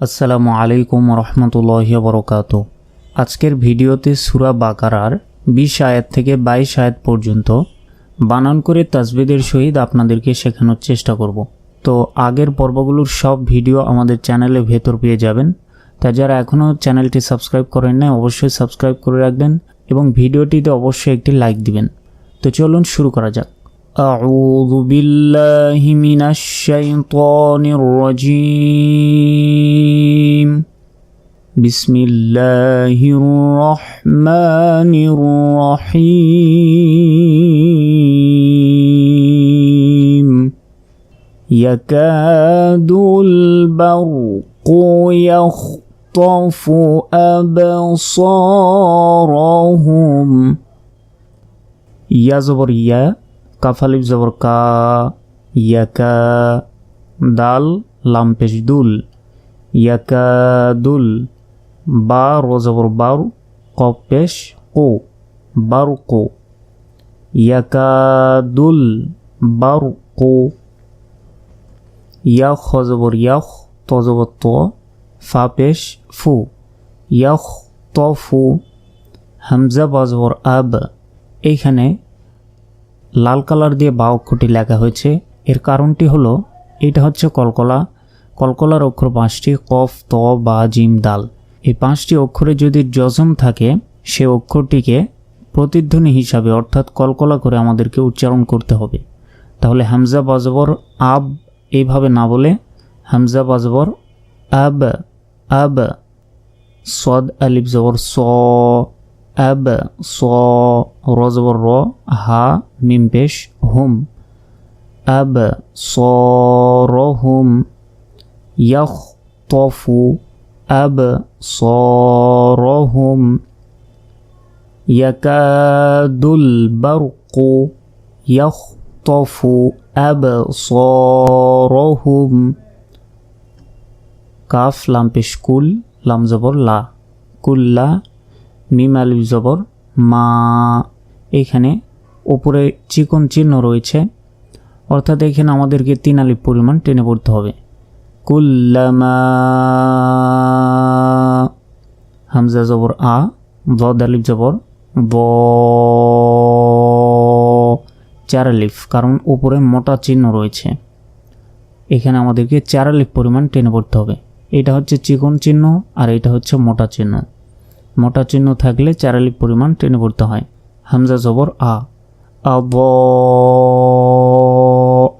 আসসালামু আলাইকুম রহমতুল্লাহ বরকাত। আজকের ভিডিওতে সুরা বাকারার বিশ আয়াত থেকে বাইশ আয়াত পর্যন্ত বানান করে তাজবিদের সহিত আপনাদেরকে শেখানোর চেষ্টা করব। তো আগের পর্বগুলোর সব ভিডিও আমাদের চ্যানেলে ভেতর পেয়ে যাবেন। তা যারা এখনও চ্যানেলটি সাবস্ক্রাইব করেন না অবশ্যই সাবস্ক্রাইব করে রাখবেন এবং ভিডিওটিতে অবশ্যই একটি লাইক দিবেন। তো চলুন শুরু করা যাক। أعوذ بالله من الشيطان الرجيم. بسم الله الرحمن الرحيم. يكاد البرق يخطف أبصارهم. يا زبر يا কাফালিফ জবর কা ইয়াকা দাল লাম্পেশ দুল। ইয়াকা দুল, বা, রো জবর বাউ কপেশ কো বারু কো। ইয়াকা দুল, বারু কো। ইয়াখ জবর ইয়াখ ত জবর ত, ফা পেশ ফু। ইয়াখ ত ফু। হামজা বা জবর আব, এইখানে লাল কালার দিয়ে বা অক্ষরটি লেখা হয়েছে। এর কারণটি হলো, এটা হচ্ছে কলকলা। কলকলার অক্ষর পাঁচটি, কফ, ত, বা, জিম, দাল। এই পাঁচটি অক্ষরে যদি জজম থাকে, সে অক্ষরটিকে প্রতিধ্বনি হিসাবে, অর্থাৎ কলকলা করে আমাদেরকে উচ্চারণ করতে হবে। তাহলে হামজা বাজবর আব এইভাবে না বলে, হামজা বাজবর আব আব, সদ, আলিফ, জবর স। আব স র র হা মিম হুম আব স হুম ইয়াখ তফু আব স হুম ইয়াকাদুল বারকু ইয়াখতফু আবসারহুম কাফ লাম কুল লাম জবর লা কুল্লা মিম আলিফ জবর, মা, এখানে ওপরে চিকন চিহ্ন রয়েছে। অর্থাৎ এখানে আমাদেরকে তিন আলিফ পরিমাণ টেনে পড়তে হবে। কুল্লামা হামজা জবর আ, দদ আলিফ জবর ব চার আলিফ, কারণ উপরে মোটা চিহ্ন রয়েছে। এখানে আমাদেরকে চার আলিফ পরিমাণ টেনে পড়তে হবে। এটা হচ্ছে চিকন চিহ্ন আর এটা হচ্ছে মোটা চিহ্ন। মোটা চিহ্ন থাকলে চারালি পরিমাণ টেনে পড়তে হয়। হামজা জবর আ। আব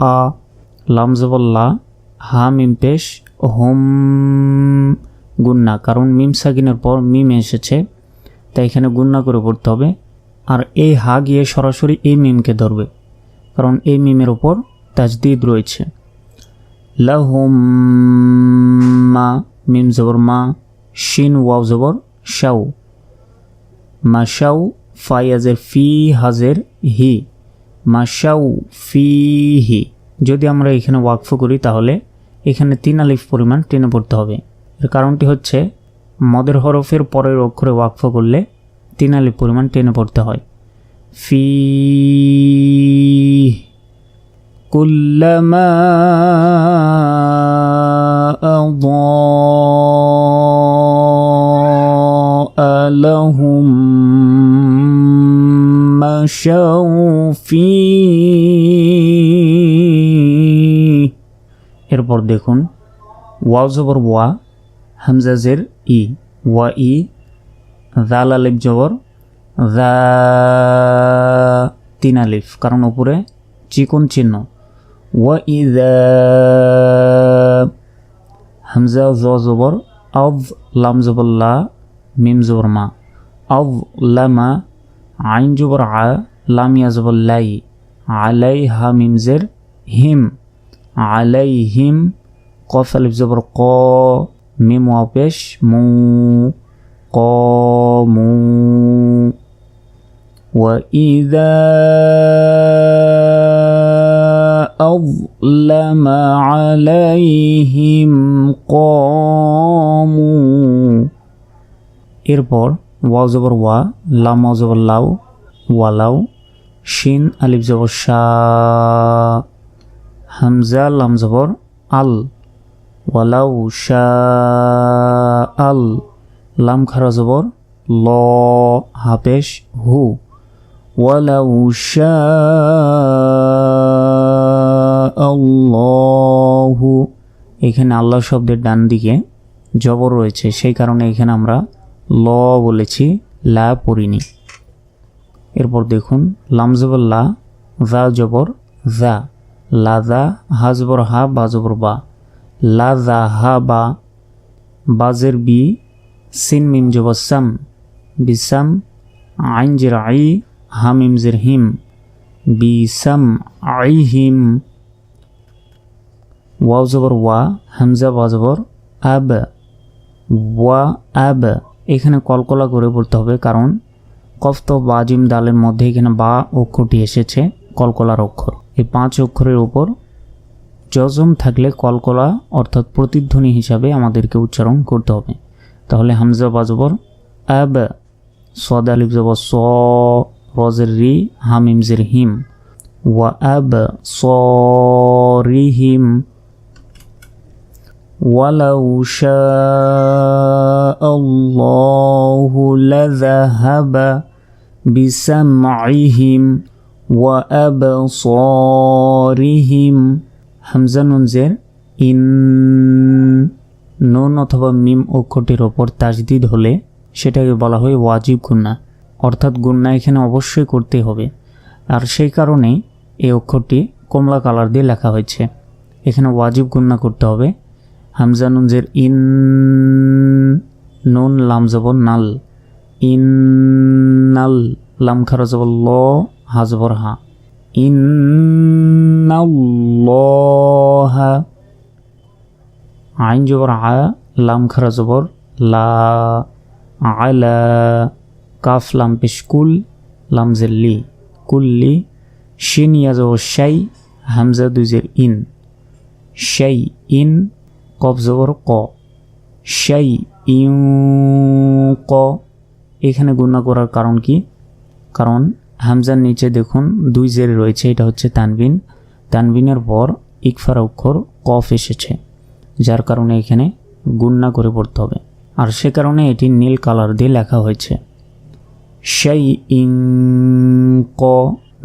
আ। লাম জবর লা। হা, মিম পেশ। হোম গুন্না কারণ মিম সাকিনের পর মিম এসেছে, তাই এখানে গুন্না করে পড়তে হবে। আর এই হা গিয়ে সরাসরি এই মিমকে ধরবে, কারণ এই মিমের ওপর তাজদিদ রয়েছে। লাহুম মা, মিম জবর মা, শিন, ওয়াও জবর শাউ মাশাউ ফায়াজের ফি হাজের হি মাশাউ ফি হি যদি আমরা এখানে ওয়াকফ করি তাহলে এখানে তিন আলিফ পরিমাণ টেনে পড়তে হবে এর কারণটি হচ্ছে মদের হরফের পরের অক্ষরে ওয়াকফ করলে তিন আলিফ পরিমাণ টেনে পড়তে হয় ফি কুল্লামা أضاء لهم مشوا فيه এরপর দেখুন ওয়াও জবর ওয়া হামজাজের ই ওয়া ই জাল আলিফ জবর দা তিন আলিফ কারণ উপরে চিকন চিহ্ন ওয়া ই হামজা জ জবর আভ লাম জবর লা ميم زور ما أظلم عين جبرعة لم لام اللي. لي عليها ميم زر هم. عليهم قفل ألف زبر قا ميم واو مو. قاموا وإذا أظلم عليهم قاموا. এরপর ওয়াও জবর ওয়া, লাম জবর লাউ ওয়ালাউ শিন, আলিফ জবর শা, হামজা, লাম জবর আল ওয়ালাউ আল, লাম খারা জবর ল হাপেশ হু ওয়ালাউ আল্লাহু, এখানে আল্লাহ শব্দের ডান দিকে জবর রয়েছে, সেই কারণে এখানে আমরা ল বলেছি, লা পড়িনি। এরপর দেখুন লামজবর লা, জা জবর জা লাদা হাজবর হা বা জবর বা। লাদা হা বা, বাজের বি, সিন মিম জবর সাম বিসাম আইন জের আই হামিম জের হিম বিসাম আই হিম। ওয়াও জবর ওয়া, হামজা বা জবর আব, ওয়া আব। এখানে কলকলা করে বলতে হবে, কারণ কফত বাজিম দালের মধ্যে এখানে বা অক্ষরটি এসেছে, কলকলার অক্ষর। এই পাঁচ অক্ষরের ওপর জজম থাকলে কলকলা অর্থাৎ প্রতিধ্বনি হিসাবে আমাদেরকে উচ্চারণ করতে হবে। তাহলে হামজা বাজবর আব, সদ আলিফ জবর স, রজের রি হামিমজের হিম, ওয়া আব সরিহিম ولو شاء الله لذهب بسمعهم وأبصارهم হামজা নুনজের ইন নুন অথবা মিম অক্ষরটির ওপর তাজদিদ হলে সেটাকে বলা হয় ওয়াজিব গুন্না অর্থাৎ গুন্না এখানে অবশ্যই করতে হবে আর সেই কারণে এই অক্ষরটি কমলা কালার দিয়ে লেখা হয়েছে এখানে ওয়াজিব গুন্না করতে হবে হামজা নুনজের ইন নুন লাম জবর নাল। ইন নাল লাম খারা জবর ল, হা জবর হা। ইন্নাল্লাহা আইন জবর আ, লাম খারা জবর লা। আলা কাফ লাম পেশ কুল, লাম জেল্লি কুল্লি শিন ইয়া জবর শাই, হামজা দুজের ইন। শাই ইন কফ জবর ক। শাই ইউ ক। এখানে গুণা করার কারণ কি? কারণ হামজার নিচে দেখুন দুই জের রয়েছে, এটা হচ্ছে তানবিন। তানবিনের পর ইকফার অক্ষর কফ এসেছে, যার কারণে এখানে গুন্না করে পড়তে হবে। আর সে কারণে এটি নীল কালার দিয়ে লেখা হয়েছে। সেই ইং ক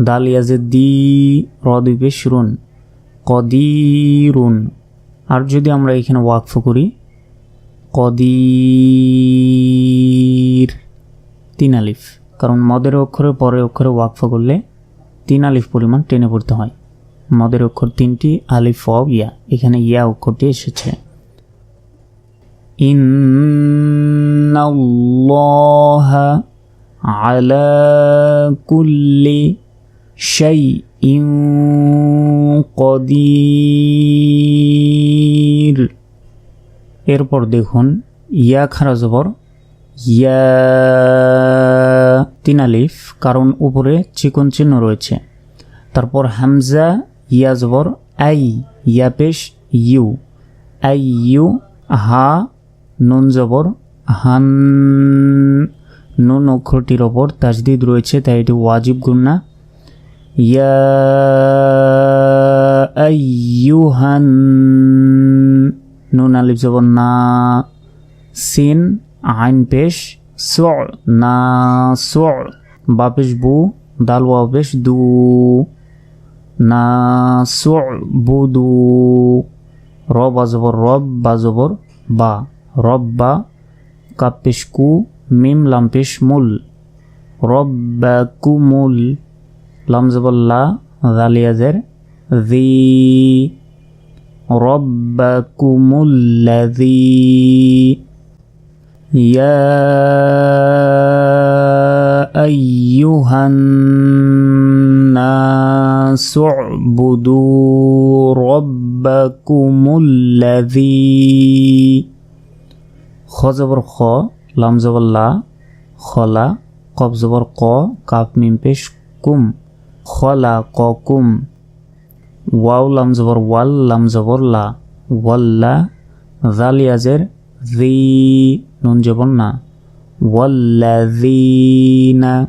দালিয়াজে দি রদ্বীপে শুরুন কদিরুন। আর যদি আমরা এখানে ওয়াকফ করি, কদির, তিন আলিফ, কারণ মদের অক্ষরের পরে অক্ষরে ওয়াকফ করলে তিন আলিফ পরিমাণ টেনে পড়তে হয়। মদের অক্ষর তিনটি, আলিফ, অ, ইয়া, এখানে ইয়া অক্ষরটি এসেছে। ইন্নাল্লাহা আলা কুল্লি শাইইন কদির এরপর দেখুন, ইয়া খারা জবর, ইয়া তিন আলিফ, কারণ উপরে চিকন চিহ্ন রয়েছে। তারপর হামজা, ইয়া জবর, আই, ইয়া পেশ, ইউ, আই, ইউ, হা, নুন জবর, হান, নুন অক্ষরটির ওপর তাজদিদ রয়েছে, তাই এটি ওয়াজিব গুন্না ইয়া আইয়ুহান নুন আলিফ জবর না সিন আইন পেশ সু না সু বা বু দাল ওয়া দু না সু বুদু র বাজবর রব বাজবর বা রব বা কাপ কু মিম মুল লাম জবর লা জালিয়াজের জি রব্বাকুমুল্লাযী يا أيها الناس اعبدوا ربكم الذي খজবর খ লাম জবর লা খলা কব জবর ক কাপ মিম পেশ কুম খলা ক কুম ওয়াও লাম জবর, ওয়াল লাম জবর ওয়াল্লা, জালিয়াজের জি নুন জবর না। ওয়াল্লাযীনা,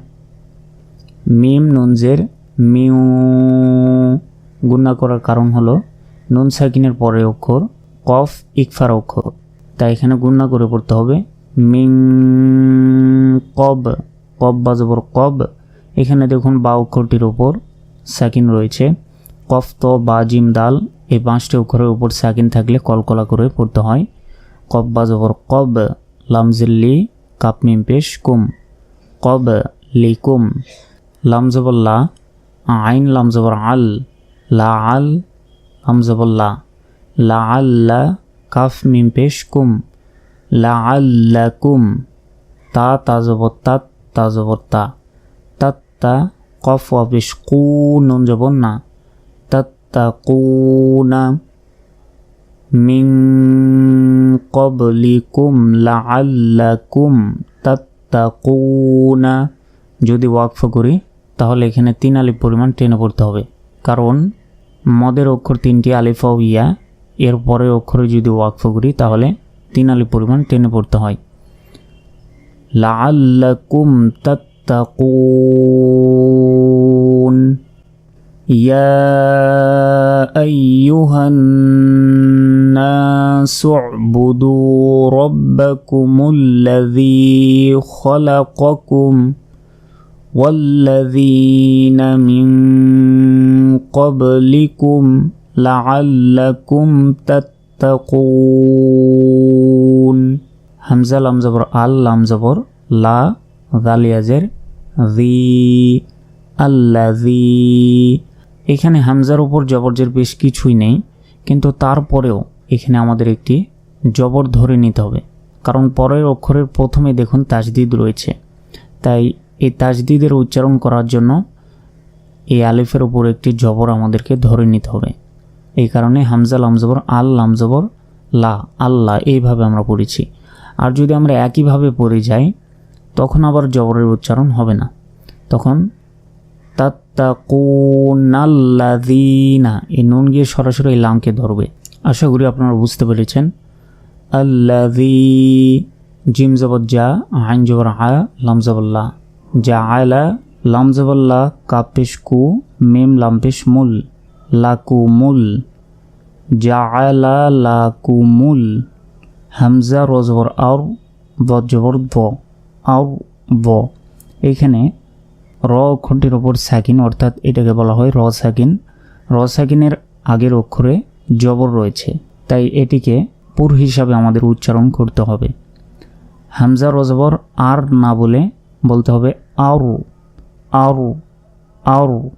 মিম নুনজের মিউ। গুণা করার কারণ হলো নুন সাকিনের পরের অক্ষর, কফ ইকফার অক্ষর। তাই এখানে গুণনা করে পড়তে হবে মিং কব। কব বা জবর কব। এখানে দেখুন বা অক্ষরটির ওপর সাকিন রয়েছে। কফ বা, জিম, দাল এই পাঁচটি অক্ষরের উপর সাকিন থাকলে কলকলা করে পড়তে হয়। কব বা, জবর, কব লামজিল্লি কাপ মিম পেশ, কুম। কব লিকুম লাম, জবর আইন, লাম, জবর, আল। লা, আল। লামজবল্লা লা। আল্লা কাফ মিম পেশ, কুম। লা আল্লাকুম কুম। তা জবর তাত তা, জবর, তা। তা কফ অফিস কু নুন জবর না। তাত্তাকুনা মিন কবলিকুম লাআল্লাকুম তাত্তাকুনা যদি ওয়াকফ করি, তাহলে এখানে তিন আলিফ পরিমাণ টেনে পড়তে হবে। কারণ মদের অক্ষর তিনটি আলিফা ইয়া, এর পরের অক্ষরে যদি ওয়াকফ করি, তাহলে তিন আলিফ পরিমাণ টেনে পড়তে হয়। লাআল্লাকুম تتقون يا ايها الناس اعبدوا ربكم الذي خلقكم والذين من قبلكم لعلكم تتقون همزه لام زبر ال لام زبر لا দালিয়াজের জি আল্লাজি এখানে হামজার উপর জবরজের বেশ কিছুই নেই, কিন্তু তারপরেও এখানে আমাদের একটি জবর ধরে নিতে হবে। কারণ পরের অক্ষরের প্রথমে দেখুন তাজদিদ রয়েছে। তাই এই তাজদিদের উচ্চারণ করার জন্য এই আলিফের উপর একটি জবর আমাদেরকে ধরে নিতে হবে। এই কারণে হামজা লামজবর, আল লামজবর, লা, আল্লাহ, এইভাবে আমরা পড়েছি। আর যদি আমরা একইভাবে পড়ে যাই তখন আবার জবরের উচ্চারণ হবে না। তখন তাত্তাকুনাল্লাযীনা, এই নুন গিয়ে সরাসরি এই লামকে ধরবে। আশা করি আপনারা বুঝতে পেরেছেন। আল্লাযী জিম জবর যা, আইন জবর আ, লাম জবল্লা যা আয়লা লাম জবল্লা কাপেশ কু, মেম লামপেশ মুল, লাকু মুল। যা আয়লা লাকু মুল। হামজা রজবর আর বজবর ব। আর ব। এইখানে র অক্ষরটির ওপর সাকিন, অর্থাৎ এটাকে বলা হয় র সাকিন। র সাকিনের আগের অক্ষরে জবর রয়েছে, তাই এটিকে পুর হিসাবে আমাদের উচ্চারণ করতে হবে। হামজা রজবর আর না বলে বলতে হবে আরু আরু আরু,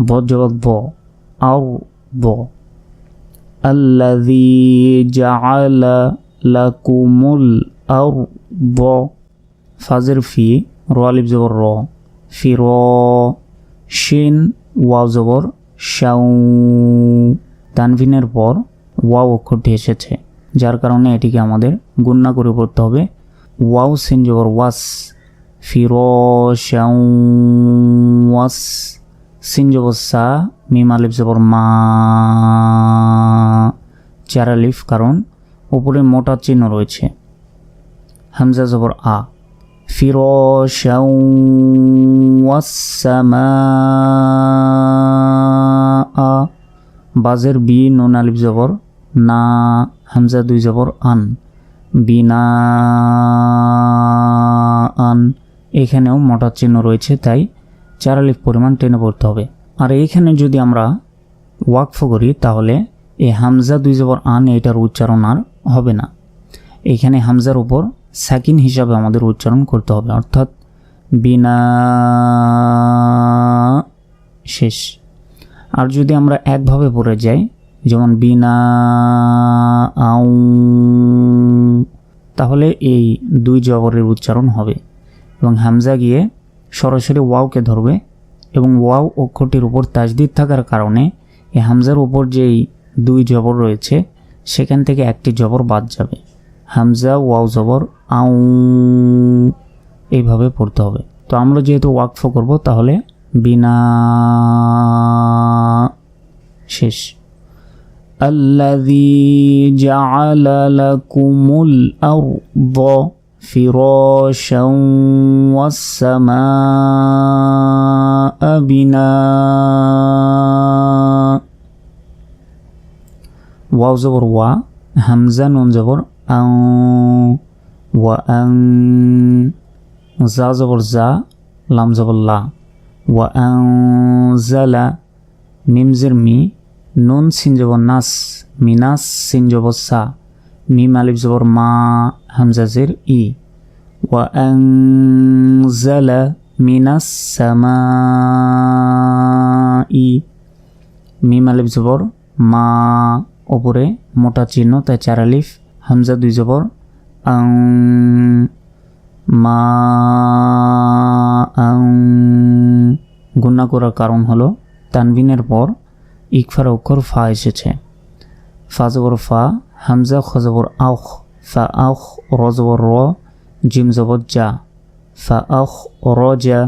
ব জবর ব, আরু, ব। আল্লাযী জাআলা লাকুমুল আরদ ফাজের ফি র জবর র ফির শিন ওয়াও জবর শাউ তানভিনের পর ওয়াও অক্ষরটি এসেছে, যার কারণে এটিকে আমাদের গুণনা করে পড়তে হবে। ওয়াও সিন জবর ওয়াস ফির শাউ ওয়াস। সিন জবর সা, মিম আলিফ জবর মা। চার আলিফ, কারণ উপরে মোটা চিহ্ন রয়েছে। হামজা জবর আ। فراشا والسماء বাজের বি নুন আলিফ জবর না হামজা দুই জবর আন বিনা আন এখানেও মোটার চিহ্ন রয়েছে তাই চার আলিফ পরিমাণ টেনে পড়তে হবে আর এইখানে যদি আমরা ওয়াকফ করি তাহলে এই হামজা দুই জবর আন এটার উচ্চারণ আর হবে না এখানে হামজার উপর সাকিন হিসাবে আমাদের উচ্চারণ করতে হবে, অর্থাৎ বিনা শেষ। আর যদি আমরা একভাবে পড়ে যাই, যেমন বিনা আউ, তাহলে এই দুই জবরের উচ্চারণ হবে এবং হামজা গিয়ে সরাসরি ওয়াওকে ধরবে এবং ওয়াও অক্ষরটির উপর তাজদিদ থাকার কারণে এই হামজার উপর যেই দুই জবর রয়েছে, সেখান থেকে একটি জবর বাদ যাবে। হামজা ওয়াও জবর আউ এইভাবে পড়তে হবে তো আমরা যেহেতু ওয়াকফ করব তাহলে বিনা শেষ الذي جعل لكم الأرض فراشا والسماء بناء واو زبر وا হামজা নুন জবর আং ওয়া আং জা জবর জা লাম জবর লা জালা মিমজের মি নুন সিন জবর নাস মিনাস সিন জবর সা মিম আলিফ জবর মা হামজাজের ই ওয়া মিনাস সামা ই মিম আলিফ জবর মা ওপরে মোটা চিহ্ন তাই চার আলিফ হামজা দুই জবর। আং, মা করার কারণ হলো তানবিনের পর ইকফার অক্ষর ফা এসেছে। ফা জবর ফা, হামজা খজবর আউখ ফা আউখ র জবর র, জিম জবর যা ফা আউখ র যা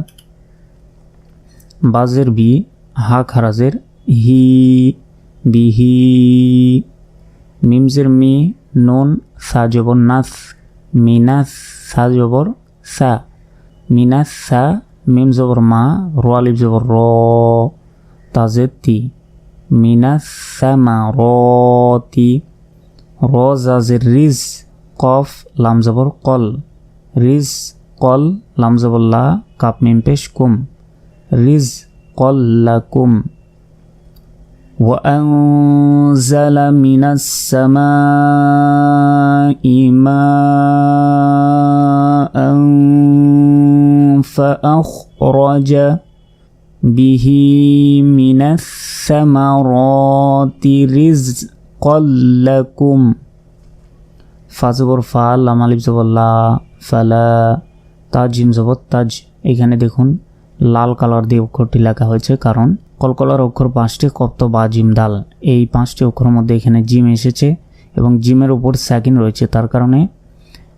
বাজের বি, হা খারাজের হি বিহি মিমজের মি নুন সা জবর নাস, মিনাস সা জবর সা, মিনাস সা, মিম জবর মা, র আলিফ জবর র তাজের তি মিনাস সা, মা, র, তি, র জাজের রিজ, কফ, লাম জবর কল, রিজ, কল, লাম জবর লা, কাপ, মিম, পেশ, কুম, রিজ, কল লাকুম وأنزل من السماء ماء فأخرج به من الثمرات رزقا لكم ফাজবর ফা লাম আলিফ জবল্লা ফালা তাজ জিম জবর তাজ এখানে দেখুন লাল কালার দিয়ে অক্ষরটি লেখা হয়েছে কারণ কলকলার অক্ষর পাঁচটি, কপ্ত বা জিম দাল এই পাঁচটি অক্ষরের মধ্যে এখানে জিম এসেছে এবং জিমের উপর সেকেন্ড রয়েছে। তার কারণে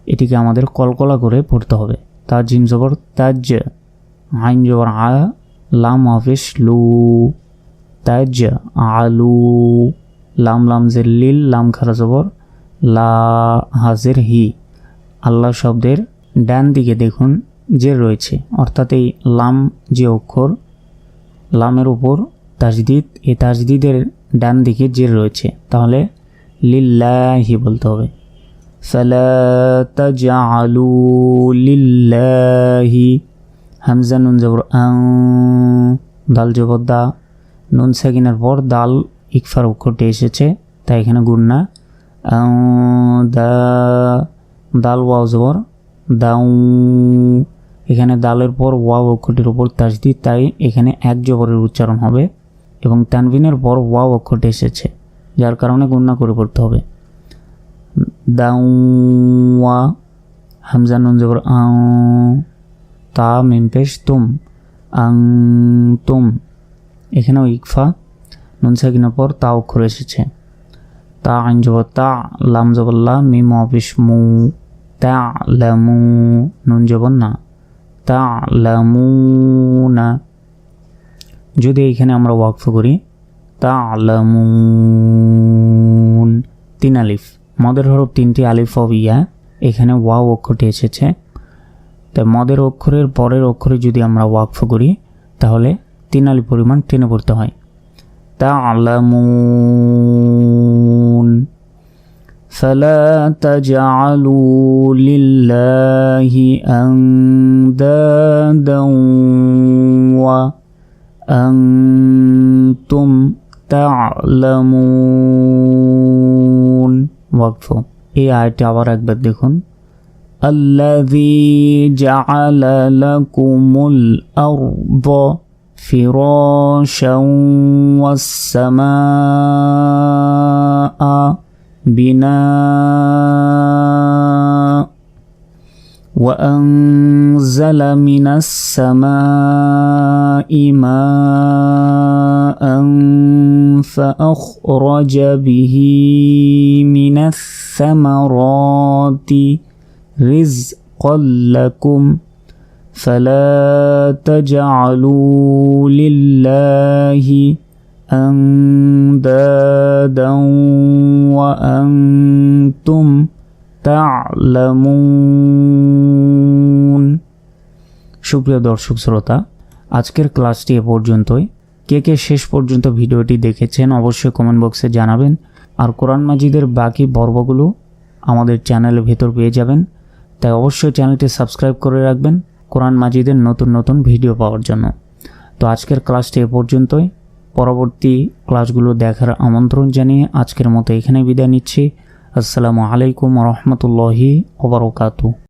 এটিকে আমাদের কলকলা করে পড়তে হবে। তা জিম জবর তাজ আইন জবর আ, লাম হাফিস লু। তাজ আলু লাম লাম জের লিল, লাম খারা জবর লা হাজের হি। আল্লাহ শব্দের ডান দিকে দেখুন যে রয়েছে। অর্থাৎ এই লাম যে অক্ষর লামের উপর তাজদিদ, এই তাজদিদের ডান দিকে যে রয়েছে। তাহলে লিল্লাহি বলতে হবে। তাজআলু লিল্লাহি। হামজা, নুন জবর দাল জবর, দা। নুন সাকিনের পর দাল ইকফার অক্ষরটি এসেছে, তাই এখানে গুন্না দা, দাল, ওয়াও জবর, দাউ। এখানে দালের পর ওয়া অক্ষরটির উপর তাজদি তাই এখানে এক জবরের উচ্চারণ হবে এবং তানবিনের পর ওয়া অক্ষরটি এসেছে, যার কারণে গুণনা করে পড়তে হবে। দাউয়া হামজা, নুন, জবর তা মিমপেশ তুম, আং, তুম। এখানেও ইকফা, নুন, সাকিনের পর তা অক্ষর এসেছে। তা, আইন জবর, তা, লাম জবল্লা মিম, অফিস, মু, তা লামু নুন, জবর, না। তালামুনা। যদি এখানে আমরা ওয়াকফ করি, তালামুন, তিন আলিফ। মদের হরফ তিনটি আলিফ অব ইয়া, এখানে ওয়াও অক্ষরটি এসেছে। তাই মদের অক্ষরের পরের অক্ষরে যদি আমরা ওয়াকফ করি, তাহলে তিন আলিফ পরিমাণ টেনে পড়তে হয়। তা আলামুন فلا تجعلوا لله أندادا وأنتم تعلمون ওয়াকফ এই আয়টি আবার একবার দেখুন الذي جعل لكم الأرض فراشا والسماء بناء وأنزل من السماء ماء فأخرج به من الثمرات رزقا لكم فلا تجعلوا لله أندادا وأنتم تعلمون সুপ্রিয় দর্শক শ্রোতা আজকের ক্লাসটি এ পর্যন্তই কে কে শেষ পর্যন্ত ভিডিওটি দেখেছেন অবশ্যই কমেন্ট বক্সে জানাবেন আর কোরআন মাজিদের বাকি পর্বগুলো আমাদের চ্যানেলের ভেতর পেয়ে যাবেন তাই অবশ্যই চ্যানেলটি সাবস্ক্রাইব করে রাখবেন কোরআন মাজিদের নতুন নতুন ভিডিও পাওয়ার জন্য তো আজকের ক্লাসটি এ পর্যন্তই পরবর্তী ক্লাসগুলো দেখার আমন্ত্রণ জানিয়ে আজকের মতো এখানে বিদায় নিচ্ছি। আসসালামু আলাইকুম রহমতুল্লাহি ওবরকাতু